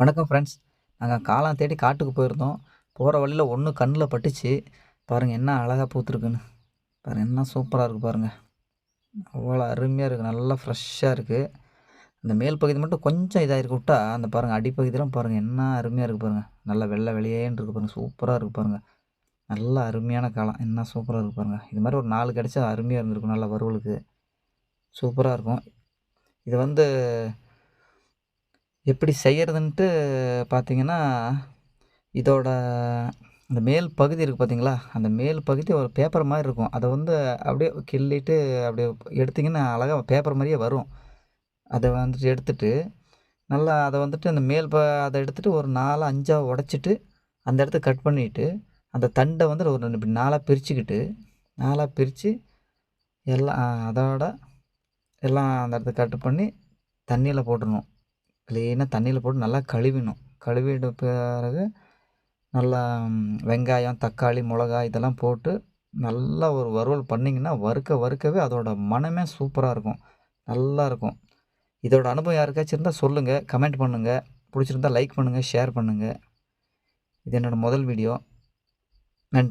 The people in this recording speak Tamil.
வணக்கம் ஃப்ரெண்ட்ஸ் நாங்கள் காளான் தேடி காட்டுக்கு போயிருந்தோம். போகிற வழியில் ஒன்று கண்ணில் பட்டுச்சு. பாருங்கள் என்ன அழகாக பூத்துருக்குன்னு. பாருங்கள் என்ன சூப்பராக இருக்குது பாருங்கள் அவ்வளோ அருமையாக இருக்குது நல்லா ஃப்ரெஷ்ஷாக இருக்குது அந்த மேல் பகுதி மட்டும் கொஞ்சம் இதாக இருக்கு. விட்டா அந்த பாருங்கள் அடிப்பகுதியெலாம் பாருங்கள் என்ன அருமையாக இருக்குது பாருங்கள் நல்லா வெள்ளை வெளியேன்னு இருக்குது பாருங்கள் சூப்பராக இருக்குது பாருங்கள் நல்ல அருமையான காலம் என்ன சூப்பராக இருக்குது பாருங்கள் இது மாதிரி ஒரு நாலு கிடச்சா அருமையாக இருந்திருக்கும். நல்லா வறுவலுக்கு. சூப்பராக இருக்கும். இது வந்து எப்படி செய்கிறதுன்ட்டு பார்த்தீங்கன்னா இதோட அந்த மேல் பகுதி இருக்குது பார்த்தீங்களா? அந்த மேல் பகுதி ஒரு பேப்பர் மாதிரி இருக்கும். அதை வந்து அப்படியே கிள்ளிட்டு அப்படியே எடுத்திங்கன்னா அழகாக பேப்பர் மாதிரியே வரும். அதை வந்துட்டு எடுத்துட்டு நல்லா அதை வந்துட்டு அந்த மேல் ப அதை எடுத்துகிட்டு ஒரு நாலு அஞ்சாக உடச்சிட்டு அந்த இடத்த கட் பண்ணிவிட்டு அந்த தண்டை வந்து ஒரு இப்படி நாலாக பிரிச்சுக்கிட்டு நாலாக பிரித்து எல்லாம் அதோட எல்லாம் அந்த இடத்த கட் பண்ணி தண்ணியில் போட்டுடணும். க்ளீனாக தண்ணியில் போட்டு நல்லா கழுவிடணும். கழுவிட்ட பிறகு நல்லா வெங்காயம் தக்காளி மிளகா இதெல்லாம் போட்டு நல்லா ஒரு வறுவல் பண்ணிங்கன்னா வறுக்க வறுக்கவே அதோட மனமே சூப்பராக இருக்கும். நல்லா இருக்கும். இதோட அனுபவம் யாருக்காச்சும் இருந்தால் சொல்லுங்கள் கமெண்ட் பண்ணுங்கள் பிடிச்சிருந்தா லைக் பண்ணுங்கள் ஷேர் பண்ணுங்கள் இது என்னோடய முதல் வீடியோ. நன்றி.